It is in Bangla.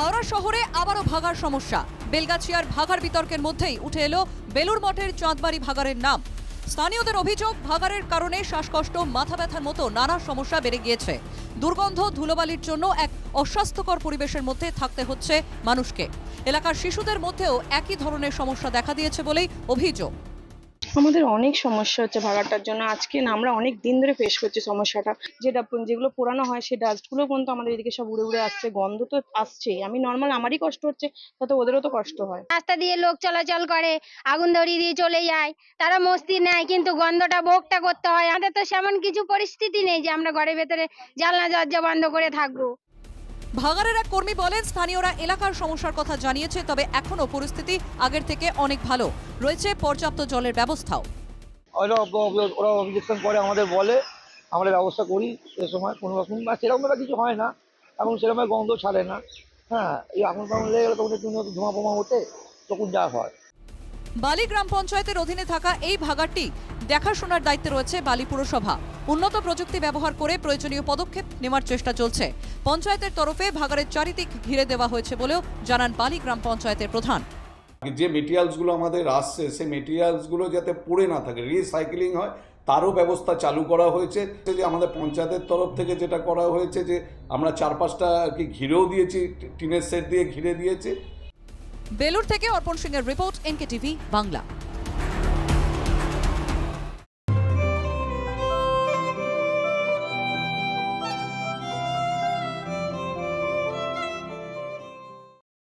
হাওড়া শহরে আবারও ভাগার সমস্যা। বেলগাছিয়ার ভাগার বিতর্কের মধ্যেই উঠে এলো বেলুর মঠের চাঁদবাড়ি ভাগারের নাম। স্থানীয়দের অভিযোগ, ভাগারের কারণে শ্বাসকষ্ট, মাথা ব্যথার মতো নানা সমস্যা বেড়ে গিয়েছে। দুর্গন্ধ ধুলোবালির জন্য এক অস্বাস্থ্যকর পরিবেশের মধ্যে থাকতে হচ্ছে মানুষকে। এলাকার শিশুদের মধ্যেও একই ধরনের সমস্যা দেখা দিয়েছে বলেই অভিযোগ। আমাদের অনেক সমস্যা হচ্ছে ভাগাটার জন্য। আজকে না আমরা অনেক দিন ধরে ফেস করছি সমস্যাটা। যেটা যেগুলো পোড়ানো হয় সেই ডাস্টগুলো পর্যন্ত আমাদের এদিকে সব উড়ে উড়ে আসছে, গন্ধ তো আসছেই। আমি নর্মাল আমারই কষ্ট হচ্ছে, তাতে ওদেরও তো কষ্ট হয়। রাস্তা দিয়ে লোক চলাচল করে, আগুন ধরিয়ে দিয়ে চলে যায়। তারা মস্তি নেয়, কিন্তু গন্ধটা ভোগটা করতে হয়। আমাদের তো সেমন কিছু পরিস্থিতি নেই যে আমরা ঘরের ভেতরে জানলা, দরজা বন্ধ করে থাকব। ভাগাড়ের এক কর্মী বলেন স্থানীয়রা এলাকার সমস্যার কথা জানিয়েছে তবে এখনও পরিস্থিতি আগের থেকে অনেক ভালো। রয়েছে পর্যাপ্ত জলের ব্যবস্থাও। ওরা অবজেকশন করে আমাদের বলে আমরা ব্যবস্থা করি সে সময় কোনো রকম বা সেরকম ব্যাপার কিছু হয় না এবং সেরকম গন্ধ ছাড়ে না। হ্যাঁ এই আগুন ফাগুন লেগে গেলে তখন একটু ধোঁয়া ফোঁয়া ওঠে তখন যা হয়। বালি গ্রাম পঞ্চায়েতের অধীনে থাকা এই ভাগাড়টি দেখাশোনার দায়িত্বে রয়েছে বালি পুরসভা। উন্নত প্রযুক্তি ব্যবহার করে প্রয়োজনীয় পদক্ষেপ নেওয়ার চেষ্টা চলছে। পঞ্চায়েতের তরফে ভাগাড়ের চারিদিক ঘিরে দেওয়া হয়েছে বলেও জানান বালি গ্রাম পঞ্চায়েতের প্রধান। যে মেটেরিয়ালসগুলো আমাদের আসছে সেই মেটেরিয়ালসগুলো যাতে পড়ে না থাকে রিসাইক্লিং হয় তারও ব্যবস্থা চালু করা হয়েছে। যে আমাদের পঞ্চায়েতের তরফ থেকে যেটা করা হয়েছে যে আমরা চার পাঁচটা আর কি ঘিরেও দিয়েছি টিনের সেট দিয়ে ঘিরে দিয়েছি। বেলুর থেকে অর্পণ সিংয়ের রিপোর্ট এনকে টিভি বাংলা।